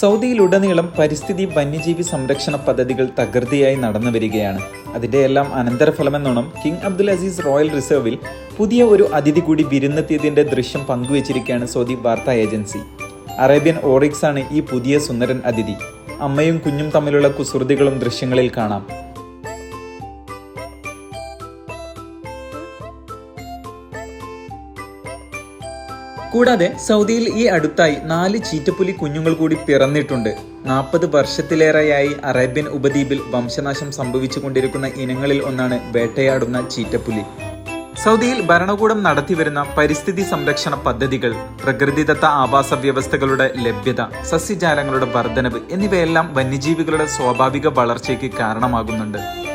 സൗദിയിലുടനീളം പരിസ്ഥിതി വന്യജീവി സംരക്ഷണ പദ്ധതികൾ തകൃതിയായി നടന്നു വരികയാണ്. അതിന്റെ എല്ലാം അനന്തരഫലമെന്നോണം കിങ് അബ്ദുൽ അസീസ് റോയൽ റിസർവിൽ പുതിയ ഒരു അതിഥി കൂടി വിരുന്നെത്തിയതിന്റെ ദൃശ്യം പങ്കുവച്ചിരിക്കുകയാണ് സൗദി വാർത്താ ഏജൻസി. അറേബ്യൻ ഓറിക്സ് ആണ് ഈ പുതിയ സുന്ദരൻ അതിഥി. അമ്മയും കുഞ്ഞും തമ്മിലുള്ള കുസൃതികളും ദൃശ്യങ്ങളിൽ കാണാം. കൂടാതെ സൗദിയിൽ ഈ അടുത്തായി നാല് ചീറ്റപ്പുലി കുഞ്ഞുങ്ങൾ കൂടി പിറന്നിട്ടുണ്ട്. നാൽപ്പത് വർഷത്തിലേറെയായി അറേബ്യൻ ഉപദ്വീപിൽ വംശനാശം സംഭവിച്ചുകൊണ്ടിരിക്കുന്ന ഇനങ്ങളിൽ ഒന്നാണ് വേട്ടയാടുന്ന ചീറ്റപ്പുലി. സൗദിയിൽ ഭരണകൂടം നടത്തിവരുന്ന പരിസ്ഥിതി സംരക്ഷണ പദ്ധതികൾ പ്രകൃതിദത്ത ആവാസ വ്യവസ്ഥകളുടെ ലഭ്യത സസ്യജാലങ്ങളുടെ വർധനവ് എന്നിവയെല്ലാം വന്യജീവികളുടെ സ്വാഭാവിക വളർച്ചയ്ക്ക് കാരണമാകുന്നുണ്ട്.